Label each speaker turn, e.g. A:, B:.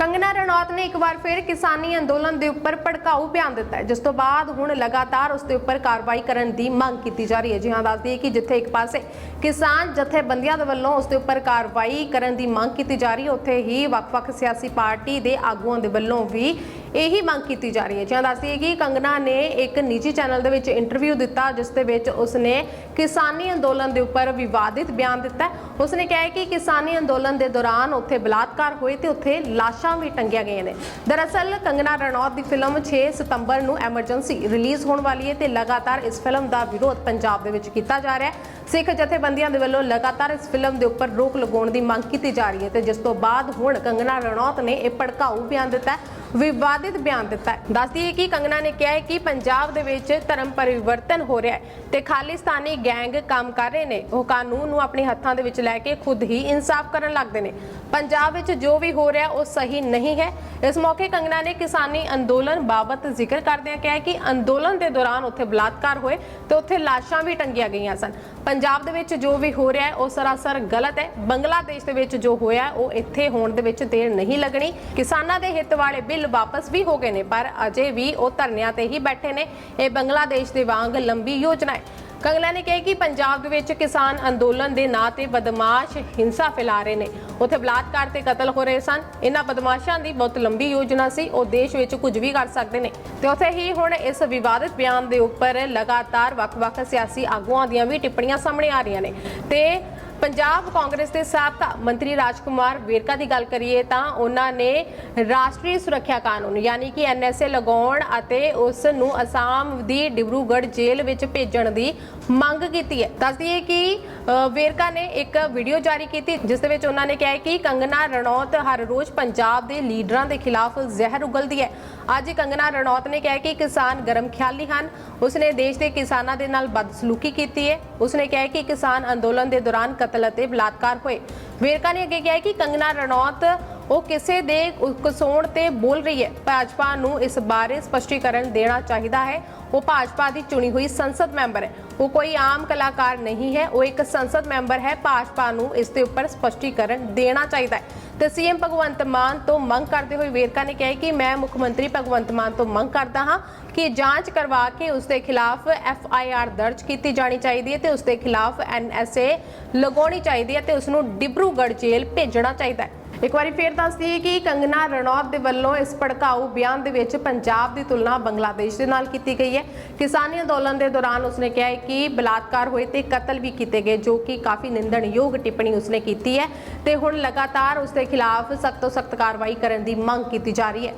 A: ਕੰਗਨਾ ਰਣੌਤ ਨੇ ਇੱਕ ਵਾਰ ਫਿਰ ਕਿਸਾਨੀ ਅੰਦੋਲਨ ਦੇ ਉੱਪਰ ਭੜਕਾਊ ਬਿਆਨ ਦਿੱਤਾ ਹੈ, ਜਿਸ ਤੋਂ ਬਾਅਦ ਹੁਣ ਲਗਾਤਾਰ ਉਸ ਦੇ ਉੱਪਰ ਕਾਰਵਾਈ ਕਰਨ ਦੀ ਮੰਗ ਕੀਤੀ ਜਾ ਰਹੀ ਹੈ। ਜੀ ਹਾਂ ਦੱਸਦੀ ਹੈ ਕਿ ਜਿੱਥੇ ਇੱਕ ਪਾਸੇ ਕਿਸਾਨ ਜਥੇਬੰਦੀਆਂ ਦੇ ਵੱਲੋਂ ਉਸ ਦੇ ਉੱਪਰ ਕਾਰਵਾਈ ਕਰਨ ਦੀ ਮੰਗ ਕੀਤੀ ਜਾ ਰਹੀ ਹੈ, ਉੱਥੇ ਹੀ ਵੱਖ-ਵੱਖ ਸਿਆਸੀ ਪਾਰਟੀ ਦੇ ਆਗੂਆਂ ਦੇ ਵੱਲੋਂ ਵੀ ਇਹੀ ਮੰਗ ਕੀਤੀ ਜਾ ਰਹੀ ਹੈ। ਜਿਹਾਂ ਦੱਸਦੀ ਹੈ ਕਿ ਕੰਗਨਾ ਨੇ ਇੱਕ ਨਿੱਜੀ ਚੈਨਲ ਦੇ ਵਿੱਚ ਇੰਟਰਵਿਊ ਦਿੱਤਾ, ਜਿਸ ਦੇ ਵਿੱਚ ਉਸਨੇ ਕਿਸਾਨੀ ਅੰਦੋਲਨ ਦੇ ਉੱਪਰ ਵਿਵਾਦਿਤ ਬਿਆਨ ਦਿੱਤਾ। ਹੈ। ਉਸਨੇ ਕਿਹਾ ਕਿ ਕਿਸਾਨੀ ਅੰਦੋਲਨ ਦੇ ਦੌਰਾਨ ਉੱਥੇ ਬਲਾਤਕਾਰ ਹੋਏ ਤੇ ਉੱਥੇ ਲਾਸ਼ਾਂ ਵੀ ਟੰਗੀਆਂ ਗਈਆਂ ਨੇ। ਦਰਅਸਲ, ਕੰਗਨਾ ਰਣੌਤ ਦੀ ਫਿਲਮ 6 ਸਤੰਬਰ ਨੂੰ ਐਮਰਜੈਂਸੀ ਰਿਲੀਜ਼ ਹੋਣ ਵਾਲੀ ਹੈ ਤੇ ਲਗਾਤਾਰ ਇਸ ਫਿਲਮ ਦਾ ਵਿਰੋਧ ਪੰਜਾਬ ਦੇ ਵਿੱਚ ਕੀਤਾ ਜਾ ਰਿਹਾ ਹੈ। ਸਿੱਖ ਜਥੇਬੰਦੀਆਂ ਦੇ ਵੱਲੋਂ ਲਗਾਤਾਰ ਇਸ ਫਿਲਮ ਦੇ ਉੱਪਰ ਰੋਕ ਲਗਾਉਣ ਦੀ ਮੰਗ ਕੀਤੀ ਜਾ ਰਹੀ ਹੈ ਤੇ ਜਿਸ ਤੋਂ ਬਾਅਦ ਹੁਣ ਕੰਗਨਾ ਰਣੌਤ ਨੇ ਇਹ ਭੜਕਾਊ ਬਿਆਨ ਦਿੱਤਾ ਵਿਵਾਦਿਤ ਬਿਆਨ ਦਿੱਤਾ ਹੈ। ਦੱਸਦੀ ਹੈ ਕਿ ਕੰਗਨਾ ਨੇ ਕਿਹਾ ਹੈ ਕਿ ਪੰਜਾਬ ਦੇ ਵਿੱਚ ਧਰਮ ਪਰਿਵਰਤਨ ਹੋ ਰਿਹਾ ਹੈ ਤੇ ਖਾਲਿਸਤਾਨੀ ਗੈਂਗ ਕੰਮ ਕਰ ਰਹੇ ਨੇ। ਉਹ ਕਾਨੂੰਨ ਨੂੰ ਆਪਣੇ ਹੱਥਾਂ ਦੇ ਵਿੱਚ ਲੈ ਕੇ ਖੁਦ ਹੀ ਇਨਸਾਫ ਕਰਨ ਲੱਗਦੇ ਨੇ। ਪੰਜਾਬ ਵਿੱਚ ਜੋ ਵੀ ਹੋ ਰਿਹਾ, ਉਹ ਸਹੀ ਨਹੀਂ ਹੈ। ਇਸ ਮੌਕੇ ਕੰਗਨਾ ਨੇ ਕਿਸਾਨੀ ਅੰਦੋਲਨ ਬਾਬਤ ਜ਼ਿਕਰ ਕਰਦਿਆਂ ਕਿਹਾ ਕਿ ਅੰਦੋਲਨ ਦੇ ਦੌਰਾਨ ਉੱਥੇ ਬਲਾਤਕਾਰ ਹੋਏ ਤੇ ਉੱਥੇ ਲਾਸ਼ਾਂ ਵੀ ਟੰਗੀਆਂ ਗਈਆਂ ਸਨ। ਪੰਜਾਬ ਦੇ ਵਿੱਚ ਜੋ ਵੀ ਹੋ ਰਿਹਾ ਹੈ, ਉਹ ਸਰਾਸਰ ਗਲਤ ਹੈ। ਬੰਗਲਾਦੇਸ਼ ਦੇ ਵਿੱਚ ਜੋ ਹੋਇਆ ਉਹ ਇੱਥੇ ਹੋਣ ਦੇ ਵਿੱਚ ਦੇਰ ਨਹੀਂ ਲੱਗਣੀ। ਕਿਸਾਨਾਂ ਦੇ ਹਿੱਤ ਵਾਲੇ ਬਿੱਲ ਵਾਪਸ ਵੀ ਹੋ ਗਏ ਨੇ, ਪਰ ਅਜੇ ਵੀ ਉਹ ਧਰਨਿਆਂ ਤੇ ਹੀ ਬੈਠੇ ਨੇ। ਇਹ ਬੰਗਲਾਦੇਸ਼ ਦੇ ਵਾਂਗ ਲੰਬੀ ਯੋਜਨਾ ਹੈ। ਕੰਗਲਾ ਨੇ ਕਿਹਾ ਕਿ ਪੰਜਾਬ ਦੇ ਵਿੱਚ ਕਿਸਾਨ ਅੰਦੋਲਨ ਦੇ ਨਾਂ ਤੇ ਬਦਮਾਸ਼ ਹਿੰਸਾ ਫੈਲਾ ਰਹੇ ਨੇ। ਉੱਥੇ ਬਲਾਤਕਾਰ ਤੇ ਕਤਲ ਹੋ ਰਹੇ ਸਨ। ਇਹਨਾਂ ਬਦਮਾਸ਼ਾਂ ਦੀ ਬਹੁਤ ਲੰਬੀ ਯੋਜਨਾ ਸੀ। ਉਹ ਦੇਸ਼ ਵਿੱਚ ਕੁਝ ਵੀ ਕਰ ਸਕਦੇ ਨੇ। ਤੇ ਉੱਥੇ ਹੀ ਹੁਣ ਇਸ ਵਿਵਾਦਿਤ ਬਿਆਨ ਦੇ ਉੱਪਰ ਲਗਾਤਾਰ ਵੱਖ-ਵੱਖ ਸਿਆਸੀ ਆਗੂਆਂ ਦੀਆਂ ਵੀ ਟਿੱਪਣੀਆਂ ਸਾਹਮਣੇ ਆ ਰਹੀਆਂ ਨੇ। ਤੇ ਪੰਜਾਬ ਕਾਂਗਰਸ ਦੇ ਸਾਬਕਾ ਮੰਤਰੀ ਰਾਜਕੁਮਾਰ ਵੇਰਕਾ ਦੀ ਗੱਲ ਕਰੀਏ ਤਾਂ ਉਹਨਾਂ ਨੇ ਰਾਸ਼ਟਰੀ ਸੁਰੱਖਿਆ ਕਾਨੂੰਨ, ਯਾਨੀ ਕਿ ਐਨਐਸਏ ਲਗਾਉਣ ਅਤੇ ਉਸ ਨੂੰ ਅਸਾਮ ਦੀ ਡਿਬਰੂਗੜ੍ਹ ਜੇਲ੍ਹ ਵਿੱਚ ਭੇਜਣ ਦੀ ਮੰਗ ਕੀਤੀ ਹੈ। ਦੱਸਦੀ ਹੈ ਕਿ ਵੇਰਕਾ ਨੇ ਇੱਕ ਵੀਡੀਓ ਜਾਰੀ ਕੀਤੀ, ਜਿਸ ਦੇ ਵਿੱਚ ਉਹਨਾਂ ਨੇ ਕਿਹਾ ਕਿ ਕੰਗਨਾ ਰਣੌਤ ਹਰ ਰੋਜ਼ ਪੰਜਾਬ ਦੇ ਲੀਡਰਾਂ ਦੇ ਖਿਲਾਫ ਜ਼ਹਿਰ ਉਗਲਦੀ ਹੈ। ਅੱਜ ਕੰਗਨਾ ਰਣੌਤ ਨੇ ਕਿਹਾ ਕਿ ਕਿਸਾਨ ਗਰਮ ਖਿਆਲੀ ਹਨ। ਉਸਨੇ ਦੇਸ਼ ਦੇ ਕਿਸਾਨਾਂ ਦੇ ਨਾਲ ਬਦਸਲੂਕੀ ਕੀਤੀ ਹੈ। ਉਸਨੇ ਕਿਹਾ ਕਿ ਕਿਸਾਨ ਅੰਦੋਲਨ ਦੇ ਦੌਰਾਨ ਕਤਲ ਅਤੇ ਬਲਾਤਕਾਰ ਹੋਏ। ਵੇਰਕਾ ਨੇ ਅੱਗੇ ਕਿਹਾ ਕਿ ਕੰਗਨਾ ਰਣੌਤ ਉਹ ਕਿਸੇ ਦੇ ਕਸੌਣ ਤੇ ਬੋਲ ਰਹੀ ਹੈ। ਭਾਜਪਾ ਨੂੰ ਇਸ ਬਾਰੇ ਸਪਸ਼ਟੀਕਰਨ ਦੇਣਾ ਚਾਹੀਦਾ ਹੈ। ਉਹ ਭਾਜਪਾ ਦੀ ਚੁਣੀ ਹੋਈ ਸੰਸਦ ਮੈਂਬਰ ਹੈ। ਉਹ ਕੋਈ ਆਮ ਕਲਾਕਾਰ ਨਹੀਂ ਹੈ। ਉਹ ਇੱਕ ਸੰਸਦ ਮੈਂਬਰ ਹੈ। ਭਾਜਪਾ ਨੂੰ ਇਸ ਦੇ ਉੱਪਰ ਸਪਸ਼ਟੀਕਰਨ ਦੇਣਾ ਚਾਹੀਦਾ ਹੈ। ਤੇ ਸੀਐਮ ਭਗਵੰਤ ਮਾਨ ਤੋਂ ਮੰਗ ਕਰਦੇ ਹੋਏ ਵੇਰਕਾ ਨੇ ਕਿਹਾ ਕਿ ਮੈਂ ਮੁੱਖ ਮੰਤਰੀ ਭਗਵੰਤ ਮਾਨ ਤੋਂ ਮੰਗ ਕਰਦਾ ਹਾਂ ਕਿ ਜਾਂਚ ਕਰਵਾ ਕੇ ਉਸ ਦੇ ਖਿਲਾਫ ਐਫ ਆਈ ਆਰ ਦਰਜ ਕੀਤੀ ਜਾਣੀ ਚਾਹੀਦੀ ਹੈ ਤੇ ਉਸ ਦੇ ਖਿਲਾਫ ਐਨ ਐਸ ਏ ਲਗਾਉਣੀ ਚਾਹੀਦੀ ਹੈ ਤੇ ਉਸ ਨੂੰ ਡਿਬਰੂਗੜ੍ਹ ਜੇਲ੍ਹ ਭੇਜਣਾ ਚਾਹੀਦਾ ਹੈ। ਇੱਕ ਵਾਰੀ ਫੇਰ ਦੱਸਦੀ ਕਿ ਕੰਗਨਾ ਰਣੌਤ ਦੇ ਵੱਲੋਂ ਇਸ ਭੜਕਾਊ ਬਿਆਨ ਦੇ ਵਿੱਚ ਪੰਜਾਬ ਦੀ ਤੁਲਨਾ ਬੰਗਲਾਦੇਸ਼ ਦੇ ਨਾਲ ਕੀਤੀ ਗਈ ਹੈ। ਕਿਸਾਨੀ ਅੰਦੋਲਨ ਦੇ ਦੌਰਾਨ ਉਸਨੇ ਕਿਹਾ ਕਿ ਬਲਾਤਕਾਰ ਹੋਏ ਤੇ ਕਤਲ ਵੀ ਕੀਤੇ ਗਏ, ਜੋ ਕਿ ਕਾਫੀ ਨਿੰਦਣਯੋਗ ਟਿੱਪਣੀ ਉਸਨੇ ਕੀਤੀ ਹੈ ਤੇ ਹੁਣ ਲਗਾਤਾਰ ਉਸ ਦੇ ਖਿਲਾਫ ਸਖਤ ਤੋਂ ਸਖਤ ਕਾਰਵਾਈ ਕਰਨ ਦੀ ਮੰਗ ਕੀਤੀ ਜਾ ਰਹੀ ਹੈ।